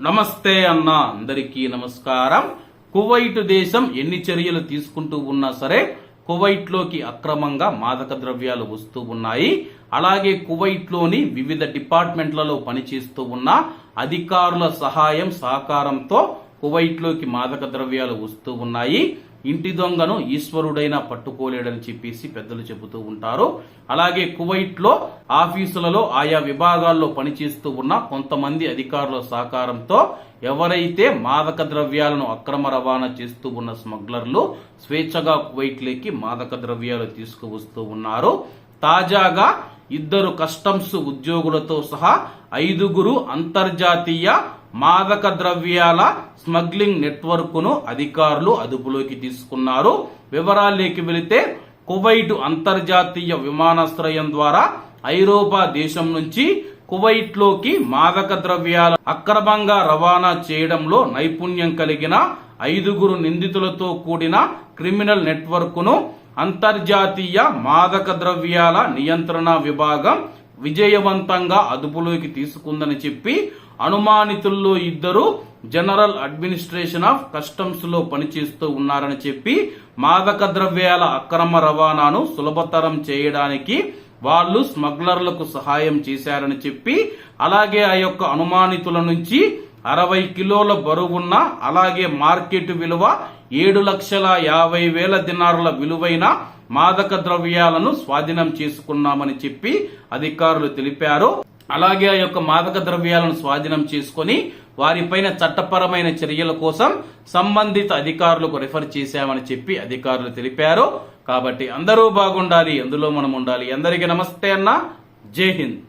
నమస్తే అన్న అందరికీ నమస్కారం. కువైట్ దేశం ఎన్ని చర్యలు తీసుకుంటూ ఉన్నా సరే కువైట్లోకి అక్రమంగా మాదక ద్రవ్యాలు వస్తూ ఉన్నాయి. అలాగే కువైట్లోని వివిధ డిపార్ట్మెంట్లలో పనిచేస్తూ ఉన్న అధికారుల సహాయం సహకారంతో కువైట్లోకి మాదక ద్రవ్యాలు వస్తూ ఉన్నాయి. ఇంటి దొంగను ఈశ్వరుడైనా పట్టుకోలేడని చెప్పేసి పెద్దలు చెబుతూ ఉంటారు. అలాగే కువైట్లో ఆఫీసులలో ఆయా విభాగాల్లో పనిచేస్తూ ఉన్న కొంతమంది అధికారుల సహకారంతో ఎవరైతే మాదక ద్రవ్యాలను అక్రమ రవాణా చేస్తూ ఉన్న స్మగ్లర్లు స్వేచ్ఛగా కువైట్లోకి మాదక ద్రవ్యాలు తీసుకువస్తూ ఉన్నారు. తాజాగా ఇద్దరు కస్టమ్స్ ఉద్యోగులతో సహా ఐదుగురు అంతర్జాతీయ మాదక ద్రవ్యాల స్మగ్లింగ్ నెట్వర్క్ను అధికారులు అదుపులోకి తీసుకున్నారు. వివరాల్లోకి వెళితే కువైట్ అంతర్జాతీయ విమానాశ్రయం ద్వారా ఐరోపా దేశం నుంచి కువైట్లోకి మాదక ద్రవ్యాల అక్రమంగా రవాణా చేయడంలో నైపుణ్యం కలిగిన ఐదుగురు నిందితులతో కూడిన క్రిమినల్ నెట్వర్క్ను అంతర్జాతీయ మాదక ద్రవ్యాల నియంత్రణ విభాగం విజయవంతంగా అదుపులోకి తీసుకుందని చెప్పి అనుమానితుల్లో ఇద్దరు జనరల్ అడ్మినిస్ట్రేషన్ ఆఫ్ కస్టమ్స్లో పనిచేస్తూ ఉన్నారని చెప్పి మాదక ద్రవ్యాల అక్రమ రవాణాను సులభతరం చేయడానికి వాళ్ళు స్మగ్లర్లకు సహాయం చేశారని చెప్పి అలాగే ఆ యొక్క అనుమానితుల నుంచి అరవై కిలోల బరువున్న అలాగే మార్కెట్ విలువ ఏడు లక్షల యాభై వేల దినారుల విలువైన మాదక ద్రవ్యాలను స్వాధీనం చేసుకున్నామని చెప్పి అధికారులు తెలిపారు. అలాగే ఆ యొక్క మాదక ద్రవ్యాలను స్వాధీనం చేసుకొని వారిపైన చట్టపరమైన చర్యల కోసం సంబంధిత అధికారులకు రిఫర్ చేశామని చెప్పి అధికారులు తెలిపారు. కాబట్టి అందరూ బాగుండాలి అందులో మనం ఉండాలి. అందరికీ నమస్తే అన్న. జై హింద్.